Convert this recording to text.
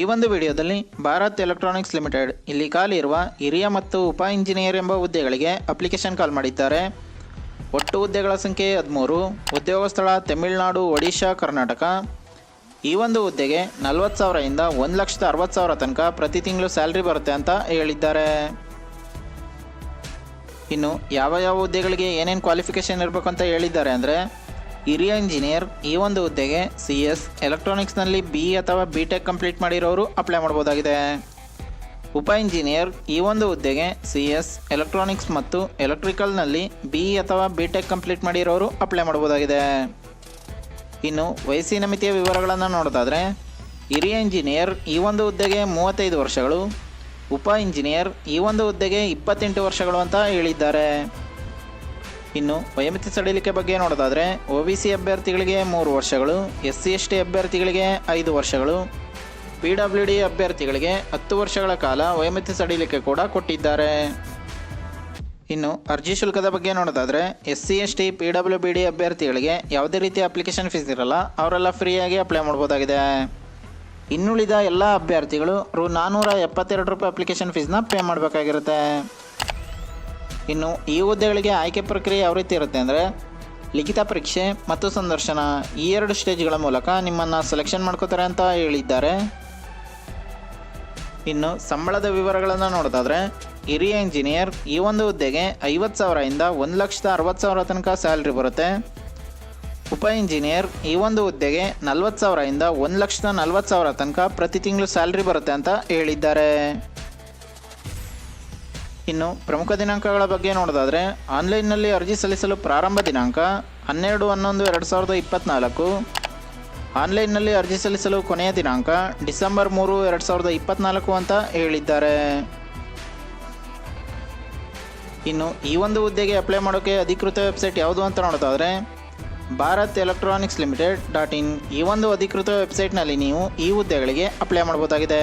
ಈ ಒಂದು ವಿಡಿಯೋದಲ್ಲಿ ಭಾರತ್ ಎಲೆಕ್ಟ್ರಾನಿಕ್ಸ್ ಲಿಮಿಟೆಡ್, ಇಲ್ಲಿ ಖಾಲಿ ಇರುವ ಹಿರಿಯ ಮತ್ತು ಉಪ ಇಂಜಿನಿಯರ್ ಎಂಬ ಹುದ್ದೆಗಳಿಗೆ ಅಪ್ಲಿಕೇಶನ್ ಕಾಲ್ ಮಾಡಿದ್ದಾರೆ. ಒಟ್ಟು ಹುದ್ದೆಗಳ ಸಂಖ್ಯೆ ಹದಿಮೂರು, ಉದ್ಯೋಗ ಸ್ಥಳ ತಮಿಳುನಾಡು, ಒಡಿಶಾ, ಕರ್ನಾಟಕ. ಈ ಒಂದು ಹುದ್ದೆಗೆ ನಲ್ವತ್ತು ಸಾವಿರದಿಂದ ಒಂದು ಲಕ್ಷದ ಅರವತ್ತು ಸಾವಿರ ತನಕ ಪ್ರತಿ ತಿಂಗಳು ಸ್ಯಾಲ್ರಿ ಬರುತ್ತೆ ಅಂತ ಹೇಳಿದ್ದಾರೆ. ಇನ್ನು ಯಾವ ಯಾವ ಹುದ್ದೆಗಳಿಗೆ ಏನೇನು ಕ್ವಾಲಿಫಿಕೇಷನ್ ಇರಬೇಕು ಅಂತ ಹೇಳಿದ್ದಾರೆ ಅಂದರೆ ಹಿರಿಯ ಇಂಜಿನಿಯರ್, ಈ ಒಂದು ಹುದ್ದೆಗೆ ಸಿ ಎಸ್ ಎಲೆಕ್ಟ್ರಾನಿಕ್ಸ್ನಲ್ಲಿ ಬಿ ಅಥವಾ ಬಿ ಟೆಕ್ ಕಂಪ್ಲೀಟ್ ಮಾಡಿರೋರು ಅಪ್ಲೈ ಮಾಡ್ಬೋದಾಗಿದೆ. ಉಪ ಇಂಜಿನಿಯರ್, ಈ ಒಂದು ಹುದ್ದೆಗೆ ಸಿ ಎಸ್ ಎಲೆಕ್ಟ್ರಾನಿಕ್ಸ್ ಮತ್ತು ಎಲೆಕ್ಟ್ರಿಕಲ್ನಲ್ಲಿ ಬಿ ಅಥವಾ ಬಿ ಟೆಕ್ ಕಂಪ್ಲೀಟ್ ಮಾಡಿರೋರು ಅಪ್ಲೈ ಮಾಡ್ಬೋದಾಗಿದೆ. ಇನ್ನು ವಯಸ್ಸಿನ ಮಿತಿಯ ವಿವರಗಳನ್ನು ನೋಡೋದಾದರೆ, ಹಿರಿಯ ಇಂಜಿನಿಯರ್, ಈ ಒಂದು ಹುದ್ದೆಗೆ ಮೂವತ್ತೈದು ವರ್ಷಗಳು, ಉಪ ಇಂಜಿನಿಯರ್, ಈ ಒಂದು ಹುದ್ದೆಗೆ ಇಪ್ಪತ್ತೆಂಟು ವರ್ಷಗಳು ಅಂತ ಹೇಳಿದ್ದಾರೆ. ಇನ್ನು ವಯೋಮಿತಿ ಸಡಿಲಿಕೆ ಬಗ್ಗೆ ನೋಡೋದಾದರೆ ಒ ಬಿ ಸಿ ಅಭ್ಯರ್ಥಿಗಳಿಗೆ ಮೂರು ವರ್ಷಗಳು, ಎಸ್ ಸಿ ಎಸ್ ಟಿ ಅಭ್ಯರ್ಥಿಗಳಿಗೆ ಐದು ವರ್ಷಗಳು, ಪಿ ಡಬ್ಲ್ಯೂ ಡಿ ಅಭ್ಯರ್ಥಿಗಳಿಗೆ ಹತ್ತು ವರ್ಷಗಳ ಕಾಲ ವಯೋಮಿತಿ ಸಡಿಲಿಕೆ ಕೂಡ ಕೊಟ್ಟಿದ್ದಾರೆ. ಇನ್ನು ಅರ್ಜಿ ಶುಲ್ಕದ ಬಗ್ಗೆ ನೋಡೋದಾದ್ರೆ S C S T, P W B D ಅಭ್ಯರ್ಥಿಗಳಿಗೆ ಯಾವುದೇ ರೀತಿಯ ಅಪ್ಲಿಕೇಶನ್ ಫೀಸ್ ಇರಲ್ಲ, ಅವರೆಲ್ಲ ಫ್ರೀಯಾಗಿ ಅಪ್ಲೈ ಮಾಡ್ಬೋದಾಗಿದೆ. ಇನ್ನುಳಿದ ಎಲ್ಲ ಅಭ್ಯರ್ಥಿಗಳು ರು ನಾನ್ನೂರ ಎಪ್ಪತ್ತೆರಡು ರೂಪಾಯಿ ಅಪ್ಲಿಕೇಶನ್ ಫೀಸ್ನ ಪೇ ಮಾಡಬೇಕಾಗಿರುತ್ತೆ. ಇನ್ನು ಈ ಹುದ್ದೆಗಳಿಗೆ ಆಯ್ಕೆ ಪ್ರಕ್ರಿಯೆ ಯಾವ ರೀತಿ ಇರುತ್ತೆ ಅಂದರೆ ಲಿಖಿತ ಪರೀಕ್ಷೆ ಮತ್ತು ಸಂದರ್ಶನ ಈ ಎರಡು ಸ್ಟೇಜ್ಗಳ ಮೂಲಕ ನಿಮ್ಮನ್ನು ಸೆಲೆಕ್ಷನ್ ಮಾಡ್ಕೋತಾರೆ ಅಂತ ಹೇಳಿದ್ದಾರೆ. ಇನ್ನು ಸಂಬಳದ ವಿವರಗಳನ್ನು ನೋಡೋದಾದರೆ ಹಿರಿಯ ಇಂಜಿನಿಯರ್ ಈ ಒಂದು ಹುದ್ದೆಗೆ ಐವತ್ತು ಸಾವಿರದಿಂದ ಒಂದು ಲಕ್ಷದ ಅರವತ್ತು ಸಾವಿರ ತನಕ ಸ್ಯಾಲ್ರಿ ಬರುತ್ತೆ. ಉಪ ಇಂಜಿನಿಯರ್ ಈ ಒಂದು ಹುದ್ದೆಗೆ ನಲ್ವತ್ತು ಸಾವಿರದಿಂದ ಒಂದು ಲಕ್ಷದ ನಲ್ವತ್ತು ಸಾವಿರ ತನಕ ಪ್ರತಿ ತಿಂಗಳು ಸ್ಯಾಲ್ರಿ ಬರುತ್ತೆ ಅಂತ ಹೇಳಿದ್ದಾರೆ. ಇನ್ನು ಪ್ರಮುಖ ದಿನಾಂಕಗಳ ಬಗ್ಗೆ ನೋಡೋದಾದರೆ, ಆನ್ಲೈನ್ನಲ್ಲಿ ಅರ್ಜಿ ಸಲ್ಲಿಸಲು ಪ್ರಾರಂಭ ದಿನಾಂಕ ಹನ್ನೆರಡು, ಹನ್ನೊಂದು, ಎರಡು ಸಾವಿರದ ಇಪ್ಪತ್ತ್ನಾಲ್ಕು ಆನ್ಲೈನ್ನಲ್ಲಿ ಅರ್ಜಿ ಸಲ್ಲಿಸಲು ಕೊನೆಯ ದಿನಾಂಕ ಡಿಸೆಂಬರ್ ಮೂರು, ಎರಡು ಸಾವಿರದ ಇಪ್ಪತ್ತ್ನಾಲ್ಕು ಅಂತ ಹೇಳಿದ್ದಾರೆ. ಇನ್ನು ಈ ಒಂದು ಹುದ್ದೆಗೆ ಅಪ್ಲೈ ಮಾಡೋಕ್ಕೆ ಅಧಿಕೃತ ವೆಬ್ಸೈಟ್ ಯಾವುದು ಅಂತ ನೋಡೋದಾದರೆ, Bharat electronics limited dot in ಈ ಒಂದು ಅಧಿಕೃತ ವೆಬ್ಸೈಟ್ನಲ್ಲಿ ನೀವು ಈ ಹುದ್ದೆಗಳಿಗೆ ಅಪ್ಲೈ ಮಾಡ್ಬೋದಾಗಿದೆ